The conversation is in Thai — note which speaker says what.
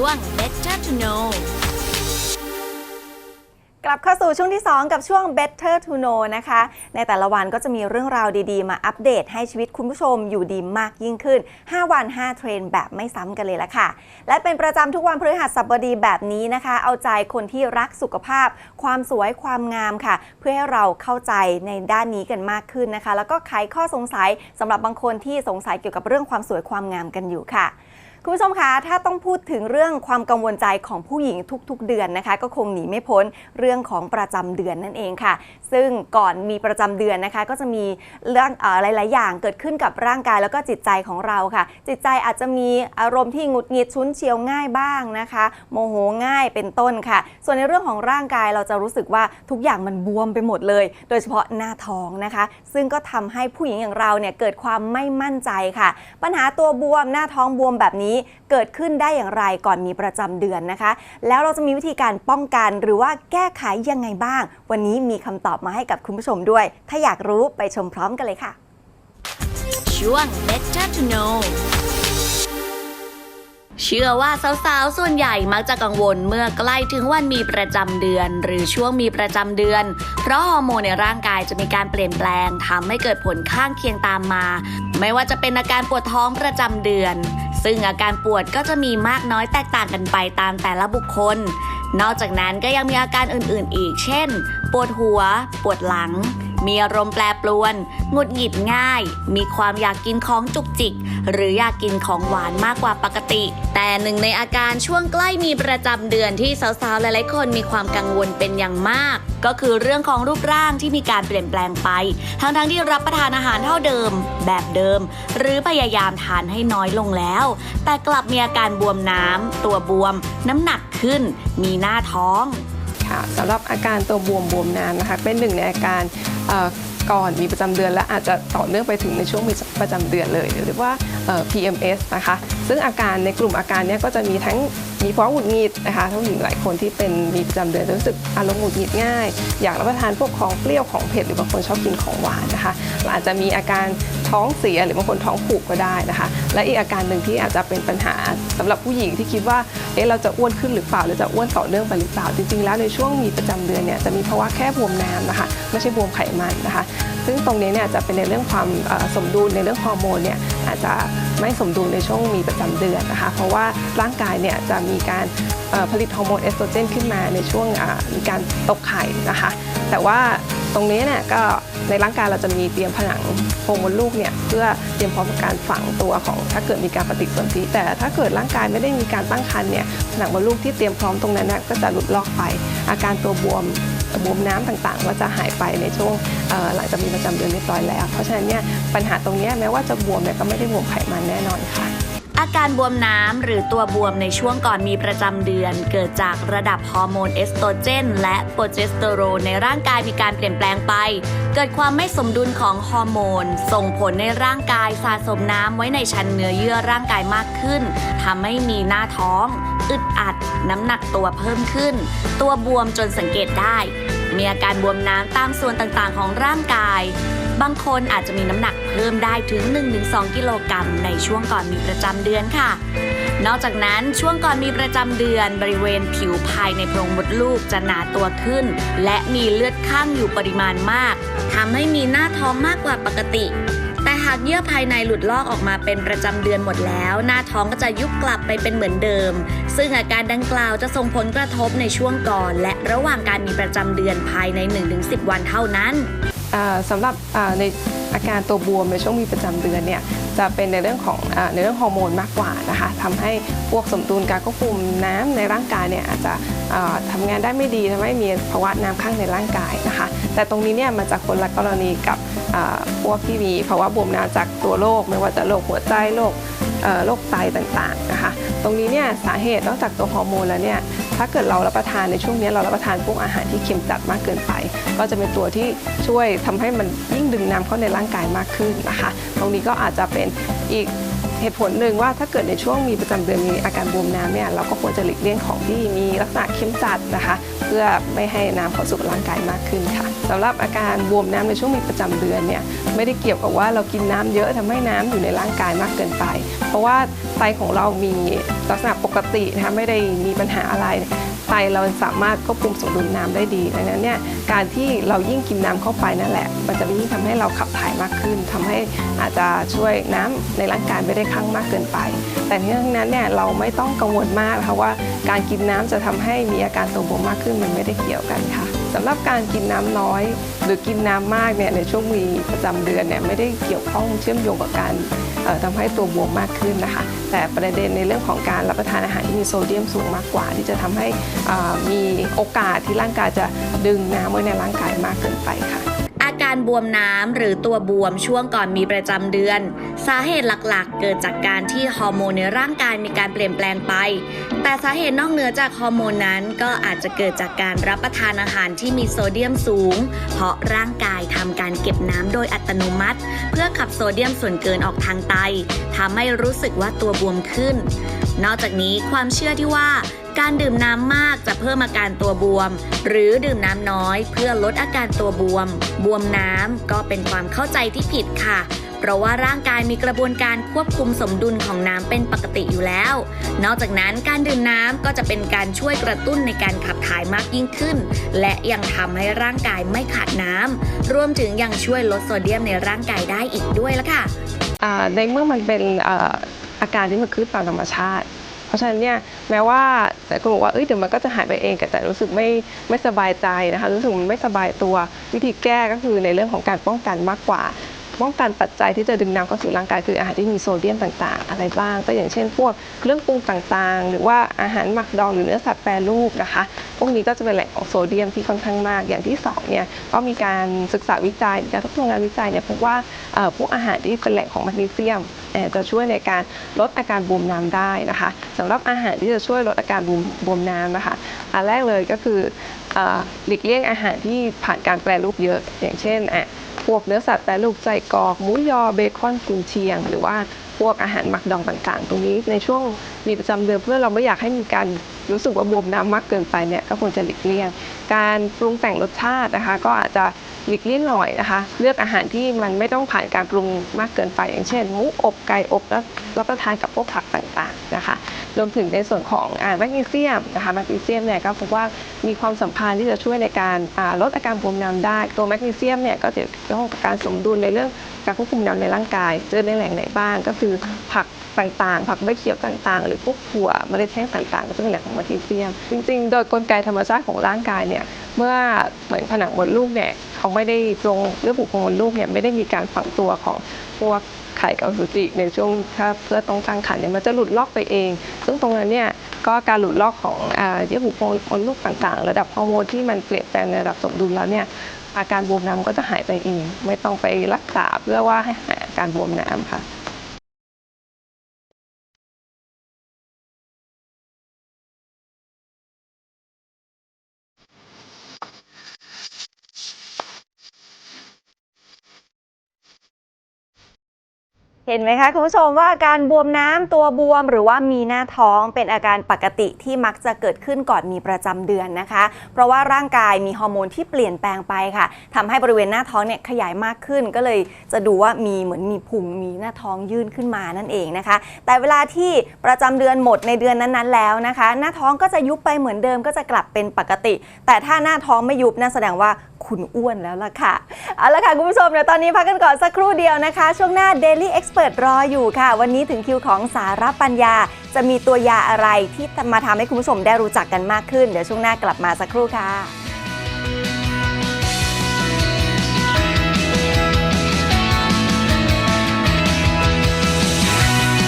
Speaker 1: ช่วง Better to Know
Speaker 2: กลับเข้าสู่ช่วงที่ 2 กับช่วง Better to Know นะคะ ในแต่ละวันก็จะมีเรื่องราวดีๆ มาอัปเดตให้ชีวิตคุณผู้ชมอยู่ดีมากยิ่งขึ้น 5 วัน 5 เทรนด์แบบไม่ซ้ำกันเลยละค่ะ และเป็นประจำทุกวันพฤหัสบดีแบบนี้นะคะ เอาใจคนที่รักสุขภาพ ความสวยความงามค่ะ เพื่อให้เราเข้าใจในด้านนี้กันมากขึ้นนะคะ แล้วก็ไขข้อสงสัยสำหรับบางคนที่สงสัยเกี่ยวกับเรื่องความสวยความงามกันอยู่ค่ะ คุณผู้ชมคะ ถ้าต้องพูดถึงเรื่องความกังวลใจของผู้หญิงทุกๆ เดือนนะคะ ก็คงหนีไม่พ้นเรื่องของประจำเดือนนั่นเองค่ะ ซึ่งก่อนมีประจำเดือนนะคะ ก็จะมีเรื่องเออหลาย ๆ อย่างเกิดขึ้นกับร่างกายแล้วก็จิตใจของเราค่ะ จิตใจอาจจะมีอารมณ์ที่หงุดหงิดชุนเฉียวง่ายบ้างนะคะ โมโหง่ายเป็นต้นค่ะ ส่วนในเรื่องของร่างกายเราจะรู้สึกว่าทุกอย่างมันบวมไปหมดเลย โดยเฉพาะหน้าท้องนะคะ ซึ่งก็ทำให้ผู้หญิงอย่างเราเนี่ยเกิดความไม่มั่นใจค่ะ ปัญหาตัวบวมหน้าท้องบวมแบบนี้เกิดขึ้นได้อย่างไรก่อนมีประจำเดือนนะคะ แล้วเราจะมีวิธีการป้องกันหรือว่าแก้ไขยังไงบ้าง วันนี้มีคำตอบมาให้กับคุณผู้ชมด้วย ถ้าอยากรู้ไปชมพร้อมกันเลยค่ะ
Speaker 1: ช่วง Better to Know เชื่อว่าสาวๆ ส่วนใหญ่มักจะกังวลเมื่อใกล้ถึงวันมีประจำเดือน หรือช่วงมีประจำเดือน เพราะฮอร์โมนในร่างกายจะมีการเปลี่ยนแปลงทำให้เกิดผลข้างเคียงตามมา ไม่ว่าจะเป็นอาการปวดท้องประจำเดือน ซึ่งอาการปวดก็จะมีมากน้อยแตกต่างกันไปตามแต่ละบุคคล นอกจากนั้นก็ยังมีอาการอื่นๆอีก เช่น ปวดหัว ปวดหลัง มีอารมณ์แปรปรวน หงุดหงิดง่าย มีความอยากกินของจุกจิก หรืออยากกินของหวานมากกว่าปกติ แต่หนึ่งในอาการช่วงใกล้มีประจำเดือนที่สาวๆ หลายๆ คนมีความกังวลเป็นอย่างมาก ก็คือเรื่องของรูปร่างที่มีการเปลี่ยนแปลงไป ทั้งๆที่รับประทานอาหารเท่าเดิม แบบเดิม หรือพยายามทานให้น้อยลงแล้ว แต่กลับมีอาการบวมน้ำตัวบวม น้ำหนักขึ้น มีหน้าท้อง
Speaker 3: ค่ะสำหรับอาการตัวบวมบวมน้ำนะคะ เป็นหนึ่งในอาการ ก่อนมีประจำเดือนและอาจจะต่อเนื่องไปถึงในช่วงมีประจำเดือนเลย หรือว่า PMS นะคะ ซึ่งอาการในกลุ่มอาการนี้ก็จะมีทั้งมีภาวะหงุดหงิดนะคะทั้งหญิงหลายคนที่เป็นมีประจำเดือนจะรู้สึกอารมณ์หงุดหงิดง่าย อยากรับประทานพวกของเปรี้ยวของเผ็ดหรือบางคนชอบกินของหวานนะคะอาจจะมีอาการ ท้องเสียหรือบางคนท้องผูกก็ได้นะคะ และอีกอาการหนึ่งที่อาจจะเป็นปัญหาสำหรับผู้หญิงที่คิดว่าเอ๊ะเราจะอ้วนขึ้นหรือเปล่าหรือจะอ้วนต่อเนื่องไปหรือเปล่า จริง ๆ แล้วในช่วงมีประจำเดือนเนี่ยจะมีภาวะแค่บวมน้ำนะคะ ไม่ใช่บวมไขมันนะคะ ซึ่งตรงนี้เนี่ยจะเป็นในเรื่องความสมดุลในเรื่องฮอร์โมนเนี่ยอาจจะไม่สมดุลในช่วงมีประจำเดือนนะคะ เพราะว่าร่างกายเนี่ยจะมีการผลิตฮอร์โมนเอสโตรเจนขึ้นมาในช่วงมีการตกไข่นะคะ แต่ว่า รงนี้เนี่ยก็ในร่างกายเราจะมีเตรียมผนังโพรงมดลูกเนี่ยเพื่อเตรียมพร้อมกับการฝังตัวของถ้าเกิดมีการปฏิสนธิแต่ถ้าเกิดร่างกายไม่ได้มีการตั้งครรภ์เนี่ยผนังมดลูกที่เตรียมพร้อมตรงนั้นนะก็จะหลุดลอกไป อาการตัวบวมบวมน้ำต่างๆ ก็จะหายไปในช่วงหลังจากมีประจำเดือนเรียบร้อยแล้ว เพราะฉะนั้นเนี่ยปัญหาตรงนี้แม้ว่าจะบวมเนี่ยก็ไม่ได้บวมไขมันแน่นอนค่ะ
Speaker 1: อาการบวมน้ำหรือตัวบวมในช่วงก่อนมีประจำเดือน เกิดจากระดับฮอร์โมนเอสโตรเจน และโปรเจสเตอโรนในร่างกายมีการเปลี่ยนแปลงไป เกิดความไม่สมดุลของฮอร์โมน ส่งผลในร่างกายสะสมน้ำไว้ในชั้นเนื้อเยื่อร่างกายมากขึ้นทำให้มีหน้าท้อง อึดอัด น้ำหนักตัวเพิ่มขึ้น ตัวบวมจนสังเกตได้ มีอาการบวมน้ำตามส่วนต่างๆ ของร่างกาย บางคนอาจจะมีน้ำหนัก พิ่มได้ถึง 1-2 กิโลกรัมในช่วงก่อนมีประจำเดือนค่ะ นอกจากนั้นช่วงก่อนมีประจำเดือน บริเวณผิวภายในโพรงมดลูกจะหนาตัวขึ้น และมีเลือดข้างอยู่ปริมาณมากทำให้มีหน้าท้องมากกว่าปกติแต่หากเยื่อภายในหลุดลอกออกมาเป็นประจำเดือนหมดแล้ว หน้าท้องก็จะยุบกลับไปเป็นเหมือนเดิม ซึ่งอาการดังกล่าวจะส่งผลกระทบในช่วงก่อน และระหว่างการมีประจำเดือนภายใน 1-10 วันเท่านั้น
Speaker 3: สำหรับใน อาการตัวบวมในช่วงมีประจำเดือนเนี่ยจะเป็นในเรื่องของอในเรื่องฮอร์โมนมากกว่านะคะทำให้พวกสมดุลการควบคุมน้ำในร่างกายเนี่ยอาจจะอ่าทำงานได้ไม่ดีทำให้มีภาวะน้ำข้างในร่างกายนะคะ แต่ตรงนี้เนี่ยมันจะคนละกรณีกับพวกที่มีภาวะบวมน้ำจากตัวโรคไม่ว่าจะโรคหัวใจโรคโรคไตต่างๆนะคะ ตรงนี้เนี่ยสาเหตุนอกจากตัวฮอร์โมนแล้วเนี่ยถ้าเกิดเรารับประทานในช่วงนี้เรารับประทานพวกอาหารที่เค็มจัดมากเกินไป ก็จะเป็นตัวที่ช่วยทำให้มันยิ่งดึงน้ำเข้าในร่างกายมากขึ้นนะคะ ตรงนี้ก็อาจจะเป็นอีกเหตุผลหนึ่งว่าถ้าเกิดในช่วงมีประจำเดือนมีอาการบวมน้ำเนี่ยเราก็ควรจะหลีกเลี่ยงของที่มีลักษณะเข้มจัดนะคะ เพื่อไม่ให้น้ำเข้าสู่ร่างกายมากขึ้นค่ะสำหรับอาการบวมน้ำในช่วงมีประจำเดือนเนี่ยไม่ได้เกี่ยวกับว่าเรากินน้ำเยอะทำให้น้ำอยู่ในร่างกายมากเกินไป เพราะว่าไตของเรามีลักษณะปกตินะคะไม่ได้มีปัญหาอะไร ไตเราสามารถควบคุมสมดุลน้ำได้ดี ดังนั้นเนี่ยการที่เรายิ่งกินน้ำเข้าไปนั่นแหละ มันจะยิ่งทำให้เราขับถ่ายมากขึ้นทำให้อาจจะช่วยน้ำในร่างกายไม่ได้ข้างมากเกินไป แต่ที่ทั้งนั้นเนี่ยเราไม่ต้องกังวลมากนะคะว่าการกินน้ำจะทำให้มีอาการตัวบวมมากขึ้นมันไม่ได้เกี่ยวกันค่ะ สำหรับการกินน้ำน้อย หรือกินน้ำมากเนี่ยในช่วงมีประจำเดือนเนี่ยไม่ได้เกี่ยวข้องเชื่อมโยงกับการทำให้ตัวบวมมากขึ้นนะคะ แต่ประเด็นในเรื่องของการรับประทานอาหารที่มีโซเดียมสูงมากกว่า ที่จะทำให้มีโอกาสที่ร่างกายจะดึงน้ำไว้ในร่างกายมากเกินไปค่ะ
Speaker 1: การบวมน้ำหรือตัวบวมช่วงก่อนมีประจำเดือน สาเหตุหลักๆ เกิดจากการที่ฮอร์โมนในร่างกายมีการเปลี่ยนแปลงไป แต่สาเหตุนอกเหนือจากฮอร์โมนนั้นก็อาจจะเกิดจากการรับประทานอาหารที่มีโซเดียมสูง เพราะร่างกายทำการเก็บน้ำโดยอัตโนมัติ เพื่อขับโซเดียมส่วนเกินออกทางไตทำให้รู้สึกว่าตัวบวมขึ้น นอกจากนี้ความเชื่อที่ว่าการดื่มน้ำมากจะเพิ่มอาการตัวบวม หรือดื่มน้ำน้อยเพื่อลดอาการตัวบวม บวมน้ำก็เป็นความเข้าใจที่ผิดค่ะ เพราะว่าร่างกายมีกระบวนการควบคุมสมดุลของน้ำเป็นปกติอยู่แล้ว นอกจากนั้นการดื่มน้ำก็จะเป็นการช่วยกระตุ้นในการขับถ่ายมากยิ่งขึ้น และยังทำให้ร่างกายไม่ขาดน้ำรวมถึงยังช่วยลดโซเดียมในร่างกายได้อีกด้วยละค่ะ
Speaker 3: ในเมื่อมันเป็น อาการที่มันขึ้นตามธรรมชาติ เพราะฉะนั้นเนี่ยแม้ว่าแต่คนบอกว่าเอ้ยเดี๋ยวมันก็จะหายไปเองแต่แต่รู้สึกไม่ไม่สบายใจนะคะรู้สึกมันไม่สบายตัววิธีแก้ก็คือในเรื่องของการป้องกันมากกว่าป้องกันปัจจัยที่จะดึงน้ำเข้าสู่ร่างกายคืออาหารที่มีโซเดียมต่างๆ อะไรบ้าง ก็อย่างเช่น พวกเครื่องปรุงต่างๆ หรือว่าอาหารหมักดองหรือเนื้อสัตว์แปรรูปนะคะ พวกนี้ก็จะเป็นแหล่งของโซเดียมที่ค่อนข้างมาก อย่างที่สองเนี่ยก็มีการศึกษาวิจัยการทดลองงานวิจัยเนี่ยพบว่าพวกอาหารที่เป็นแหล่งของแมกนีเซียม จะช่วยในการลดอาการบวมน้ำได้นะคะสำหรับอาหารที่จะช่วยลดอาการบวมบวมน้ำนะคะอันแรกเลยก็คือหลีกเลี่ยงอาหารที่ผ่านการแปรรูปเยอะ อย่างเช่นอะพวกเนื้อสัตว์แปรรูปไส้กรอกหมูยอเบคอนกุนเชียง หรือว่าพวกอาหารหมักดองต่างๆ ตรงนี้ในช่วงมีประจำเดือนเพื่อเราไม่อยากให้มีการรู้สึกว่าบวมน้ำมากเกินไปเนี่ยก็ควรจะหลีกเลี่ยง การปรุงแต่งรสชาตินะคะ ก็อาจจะ หลีกเลี่ยงหน่อยนะคะ เลือกอาหารที่มันไม่ต้องผ่านการปรุงมากเกินไป อย่างเช่นหมูอบไก่อบแล้วรับประทานกับพวกผักต่างๆนะคะรวมถึงในส่วนของอแมกนีเซียมนะคะแมกนีเซียมเนี่ยก็พบว่ามีความสัมพันธ์ที่จะช่วยในการลดอาการบวมน้ำได้ ตัวแมกนีเซียมเนี่ยก็จะเกี่ยวข้องกับการสมดุลในเรื่องการควบคุมน้ำในร่างกาย เจอในแหล่งไหนบ้างก็คือผัก ต่างๆ ผักใบเขียวต่างๆ หรือพวกถั่วเมล็ดแห้งต่างๆ ก็จะเป็นแหล่งของแมกนีเซียม จริงๆ โดยกลไกธรรมชาติของร่างกายเนี่ย เมื่อเหมือนผนังมดลูกเนี่ยเขาไม่ได้ตรงเรื่องผูกของมดลูกเนี่ยไม่ได้มีการฝังตัวของพวกไข่กับอสุจิในช่วงถ้าเพื่อต้องตั้งครรภ์เนี่ยมันจะหลุดลอกไปเอง ซึ่งตรงนั้นเนี่ยก็การหลุดลอกของเยื่อบุโพรงมดลูกต่างๆ ระดับฮอร์โมนที่มันเปลี่ยนแปลงในระดับสมดุลแล้วเนี่ยอาการบวมน้ำก็จะหายไปเอง ไม่ต้องไปรักษาเพื่อว่าให้หายอาการบวมน้ำค่ะ
Speaker 2: เห็นไหมคะคุณผู้ชมว่าอาการบวมน้ำตัวบวม หรือว่ามีหน้าท้องเป็นอาการปกติที่มักจะเกิดขึ้นก่อนมีประจำเดือนนะคะ เพราะว่าร่างกายมีฮอร์โมนที่เปลี่ยนแปลงไปค่ะทำให้บริเวณหน้าท้องเนี่ยขยายมากขึ้น ก็เลยจะดูว่ามีเหมือนมีพุงมีหน้าท้องยื่นขึ้นมานั่นเองนะคะ แต่เวลาที่ประจำเดือนหมดในเดือนนั้นๆ แล้วนะคะ หน้าท้องก็จะยุบไปเหมือนเดิมก็จะกลับเป็นปกติ แต่ถ้าหน้าท้องไม่ยุบนั่นแสดงว่าคุณอ้วนแล้วล่ะค่ะเอาละค่ะคุณผู้ชมเดี๋ยวตอนนี้พักกันก่อนสักครู่เดียวนะคะ ช่วงหน้า Daily เปิดรออยู่ค่ะ วันนี้ถึงคิวของสารปัญญา จะมีตัวยาอะไรที่มาทำให้คุณผู้ชมได้รู้จักกันมากขึ้น เดี๋ยวช่วงหน้ากลับมาสักครู่ค่ะ